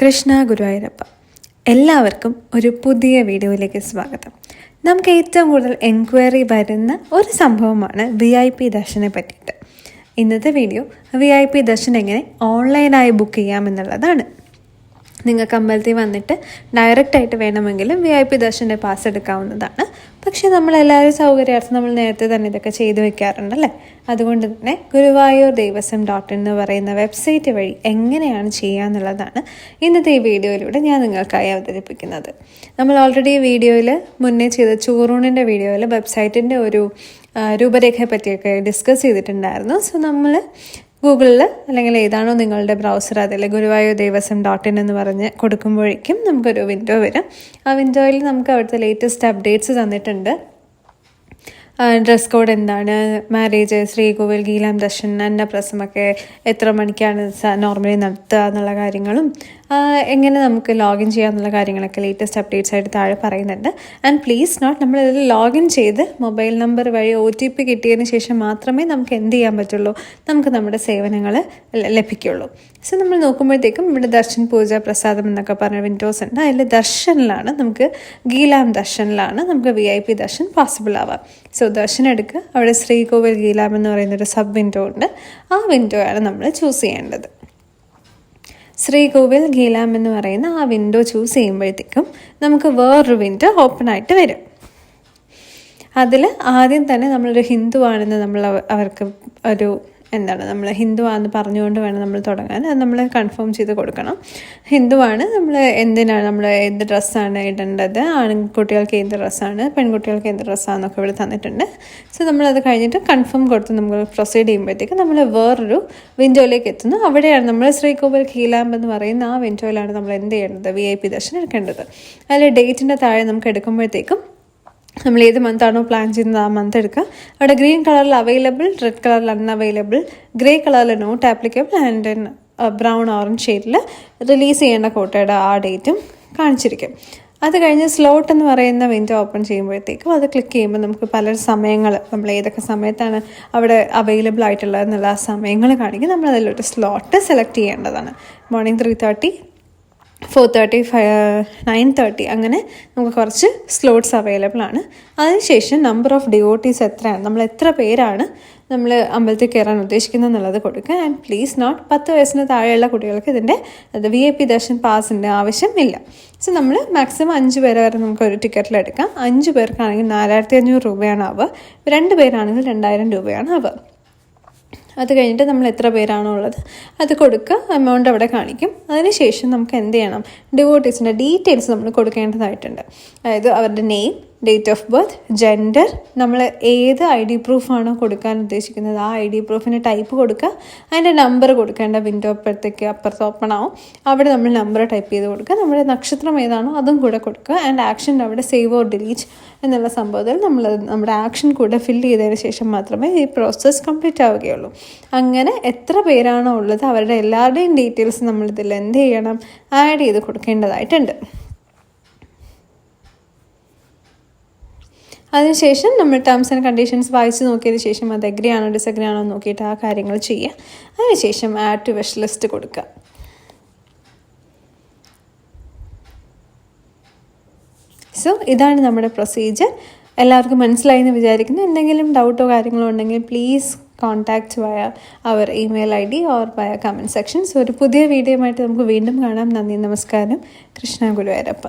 കൃഷ്ണ ഗുരുവായൂരപ്പ. എല്ലാവർക്കും ഒരു പുതിയ വീഡിയോയിലേക്ക് സ്വാഗതം. നമുക്ക് ഏറ്റവും കൂടുതൽ എൻക്വയറി വരുന്ന ഒരു സംഭവമാണ് വി ഐ പി ദർശനെ പറ്റിയിട്ട്. ഇന്നത്തെ വീഡിയോ വി ഐ പി ദർശനം എങ്ങനെ ഓൺലൈനായി ബുക്ക് ചെയ്യാമെന്നുള്ളതാണ് നിങ്ങൾക്ക് അമ്പലത്തിൽ വന്നിട്ട് ഡയറക്റ്റായിട്ട് വേണമെങ്കിലും വി ഐ പി ദർശന്റെ പാസ് എടുക്കാവുന്നതാണ്. പക്ഷേ നമ്മളെല്ലാവരും സൗകര്യാർത്ഥം നമ്മൾ നേരത്തെ തന്നെ ഇതൊക്കെ ചെയ്തു വെക്കാറുണ്ടല്ലേ അതുകൊണ്ട് തന്നെ ഗുരുവായൂർ ദേവസ്വം ഡോട്ട് എന്ന് പറയുന്ന വെബ്സൈറ്റ് വഴി എങ്ങനെയാണ് ചെയ്യുക എന്നുള്ളതാണ് ഇന്നത്തെ ഈ വീഡിയോയിലൂടെ ഞാൻ നിങ്ങൾക്കായി അവതരിപ്പിക്കുന്നത്. നമ്മൾ ഓൾറെഡി ഈ വീഡിയോയിൽ മുന്നേ ചെയ്ത ചൂറൂണിന്റെ വീഡിയോയിൽ വെബ്സൈറ്റിന്റെ ഒരു രൂപരേഖയെ പറ്റിയൊക്കെ ഡിസ്കസ് ചെയ്തിട്ടുണ്ടായിരുന്നു. സോ നമ്മൾ ഗൂഗിളിൽ അല്ലെങ്കിൽ ഏതാണോ നിങ്ങളുടെ ബ്രൗസർ അതിൽ ഗുരുവായൂർ ദേവസ്വം ഡോട്ട് ഇൻ എന്ന് പറഞ്ഞ് കൊടുക്കുമ്പോഴേക്കും നമുക്കൊരു വിൻഡോ വരും. ആ വിൻഡോയിൽ നമുക്ക് അവിടുത്തെ ലേറ്റസ്റ്റ് അപ്ഡേറ്റ്സ് തന്നിട്ടുണ്ട്. ഡ്രസ് കോഡ് എന്താണ് മാരേജ് ശ്രീകോവിൽ ഗീലാം ദർശൻ അന്നപ്രസമൊക്കെ എത്ര മണിക്കാണ് നോർമലി നടത്തുക എന്നുള്ള കാര്യങ്ങളും എങ്ങനെ നമുക്ക് ലോഗിൻ ചെയ്യാമെന്നുള്ള കാര്യങ്ങളൊക്കെ ലേറ്റസ്റ്റ് അപ്ഡേറ്റ്സ് ആയിട്ട് താഴെ പറയുന്നുണ്ട്. ആൻഡ് പ്ലീസ് നോട്ട് നമ്മൾ ഇതിൽ ലോഗിൻ ചെയ്ത് മൊബൈൽ നമ്പർ വഴി ഒ ടി പി കിട്ടിയതിന് ശേഷം മാത്രമേ നമുക്ക് എന്ത് ചെയ്യാൻ പറ്റുള്ളൂ? നമുക്ക് നമ്മുടെ സേവനങ്ങൾ ലഭിക്കുള്ളൂ. സോ നമ്മൾ നോക്കുമ്പോഴത്തേക്കും ഇവിടെ ദർശൻ പൂജ പ്രസാദം എന്നൊക്കെ പറഞ്ഞ വിൻഡോസ് ഉണ്ട്. അതിൽ ദർശനിലാണ് നമുക്ക് ഗീലാം ദർശനിലാണ് നമുക്ക് V I P darshan possible ആവാം. സോ ദർശൻ എടുക്കുക. അവിടെ ശ്രീകോവിൽ ഗീലാം എന്ന് പറയുന്ന ഒരു സബ് വിൻഡോ ഉണ്ട്. ആ വിൻഡോ ആണ് നമ്മൾ ചൂസ് ചെയ്യേണ്ടത്. ശ്രീകോവിൽ ഗീലാം എന്ന് പറയുന്ന ആ വിൻഡോ ചൂസ് ചെയ്യുമ്പോഴത്തേക്കും നമുക്ക് വേറൊരു വിൻഡോ ഓപ്പൺ ആയിട്ട് വരും. അതിൽ ആദ്യം തന്നെ നമ്മളൊരു ഹിന്ദു ആണെന്ന് നമ്മൾ അവർക്ക് ഒരു എന്താണ് നമ്മൾ ഹിന്ദു ആണെന്ന് പറഞ്ഞുകൊണ്ട് വേണം നമ്മൾ തുടങ്ങാൻ. അത് നമ്മൾ കൺഫേം ചെയ്ത് കൊടുക്കണം. ഹിന്ദുവാണ് നമ്മൾ എന്തിനാണ് നമ്മൾ എന്ത് ഡ്രസ്സാണ് ഇടേണ്ടത്? ആൺകുട്ടികൾക്ക് എന്ത് ഡ്രസ്സാണ് പെൺകുട്ടികൾക്ക് എന്ത് ഡ്രസ്സാണെന്നൊക്കെ ഇവിടെ തന്നിട്ടുണ്ട്. സോ നമ്മളത് കഴിഞ്ഞിട്ട് കൺഫേം കൊടുത്ത് നമ്മൾ പ്രൊസീഡ് ചെയ്യുമ്പോഴത്തേക്ക് നമ്മൾ വേറൊരു വിൻഡോയിലേക്ക് എത്തുന്നു. അവിടെയാണ് നമ്മൾ ശ്രീകോവിൽ കീലാമ്പ് എന്ന് പറയുന്ന ആ വിൻഡോയിലാണ് നമ്മൾ എന്ത് ചെയ്യേണ്ടത്? വി ഐ പി ദർശനം എടുക്കേണ്ടത്. അതിൽ ഡേറ്റിന്റെ താഴെ നമുക്ക് എടുക്കുമ്പോഴത്തേക്കും നമ്മൾ ഏത് മന്ത് ആണോ പ്ലാൻ ചെയ്യുന്നത് ആ മന്ത് എടുക്കുക. അവിടെ ഗ്രീൻ കളറിൽ അവൈലബിൾ റെഡ് കളറിൽ അൺഅവൈലബിൾ ഗ്രേ കളറിൽ not applicable and brown orange ഷെയ്ഡിൽ റിലീസ് ചെയ്യേണ്ട കോട്ടയുടെ ആ ഡേറ്റും കാണിച്ചിരിക്കും. അത് കഴിഞ്ഞ് സ്ലോട്ട് എന്ന് പറയുന്ന വിൻഡോ ഓപ്പൺ ചെയ്യുമ്പോഴത്തേക്കും അത് ക്ലിക്ക് ചെയ്യുമ്പോൾ നമുക്ക് പല സമയങ്ങൾ നമ്മൾ ഏതൊക്കെ സമയത്താണ് അവിടെ അവൈലബിൾ ആയിട്ടുള്ളത് എന്നുള്ള ആ സമയങ്ങൾ കാണിക്കും. നമ്മൾ അതിലൊരു സ്ലോട്ട് സെലക്ട് ചെയ്യേണ്ടതാണ്. Morning three thirty four thirty nine thirty അങ്ങനെ നമുക്ക് കുറച്ച് സ്ലോട്ട്സ് അവൈലബിൾ ആണ്. അതിനുശേഷം നമ്പർ ഓഫ് ഡിവോട്ടീസ് എത്രയാണ്? നമ്മൾ എത്ര പേരാണ് നമ്മൾ അമ്പലത്തിൽ കയറാൻ ഉദ്ദേശിക്കുന്നത് എന്നുള്ളത് കൊടുക്കുക. ആൻഡ് പ്ലീസ് നോട്ട് പത്ത് വയസ്സിന് താഴെയുള്ള കുട്ടികൾക്ക് ഇതിന്റെ അത് വി ഐ പി ദർശൻ പാസിന്റെ ആവശ്യമില്ല. സോ നമ്മൾ മാക്സിമം അഞ്ച് പേരെ വരെ നമുക്ക് ഒരു ടിക്കറ്റിൽ എടുക്കാം. അഞ്ച് പേർക്കാണെങ്കിൽ നാലായിരത്തി അഞ്ഞൂറ് രൂപയാണ് ആവുക രണ്ട് പേരാണെങ്കിൽ രണ്ടായിരം രൂപയാണ് ആവുക അത് കഴിഞ്ഞിട്ട് നമ്മൾ എത്ര പേരാണോ ഉള്ളത് അത് കൊടുക്കുക എമൗണ്ട് അവിടെ കാണിക്കും. അതിനുശേഷം നമുക്ക് എന്ത് ചെയ്യണം? ഡിവോട്ടീസിന്റെ ഡീറ്റെയിൽസ് നമ്മൾ കൊടുക്കേണ്ടതായിട്ടുണ്ട്. അതായത് അവരുടെ name date of birth gender നമ്മൾ ഏത് ഐ ഡി പ്രൂഫാണോ കൊടുക്കാൻ ഉദ്ദേശിക്കുന്നത്? ആ ഐ ഡി പ്രൂഫിന് ടൈപ്പ് കൊടുക്കുക. അതിന്റെ നമ്പർ കൊടുക്കേണ്ട വിൻഡോ അപ്പുറത്തേക്ക് അപ്പുറത്ത് ഓപ്പൺ ആവും. അവിടെ നമ്മൾ നമ്പർ ടൈപ്പ് ചെയ്ത് കൊടുക്കുക. നമ്മുടെ നക്ഷത്രം ഏതാണോ അതും കൂടെ കൊടുക്കുക. ആൻഡ് ആക്ഷൻ അവിടെ സേവ് ഓർ ഡിലീറ്റ് എന്നുള്ള സംഭവത്തിൽ നമ്മൾ നമ്മുടെ ആക്ഷൻ കൂടെ ഫില്ല് ചെയ്തതിന് ശേഷം മാത്രമേ ഈ പ്രോസസ്സ് കംപ്ലീറ്റ് ആവുകയുള്ളൂ. അങ്ങനെ എത്ര പേരാണോ ഉള്ളത് അവരുടെ എല്ലാവരുടെയും ഡീറ്റെയിൽസ് നമ്മളിതിൽ എന്ത് ചെയ്യണം. ആഡ് ചെയ്ത് കൊടുക്കേണ്ടതായിട്ടുണ്ട്. അതിനുശേഷം നമ്മൾ ടേംസ് ആൻഡ് കണ്ടീഷൻസ് വായിച്ച് നോക്കിയതിന് ശേഷം അത് എഗ്രി ആണോ ഡിസഗ്രി ആണോ നോക്കിയിട്ട് ആ കാര്യങ്ങൾ ചെയ്യുക. അതിനുശേഷം ആഡ് ടു വിഷ് ലിസ്റ്റ് കൊടുക്കുക. സോ ഇതാണ് നമ്മുടെ പ്രൊസീജിയർ എല്ലാവർക്കും മനസ്സിലായി എന്ന് വിചാരിക്കുന്നു. എന്തെങ്കിലും ഡൗട്ടോ കാര്യങ്ങളോ ഉണ്ടെങ്കിൽ please contact via our email I D or via comment section so ഒരു പുതിയ വീഡിയോ ആയിട്ട് നമുക്ക് വീണ്ടും കാണാം. നന്ദി നമസ്കാരം. കൃഷ്ണ ഗുരുവായൂരപ്പ.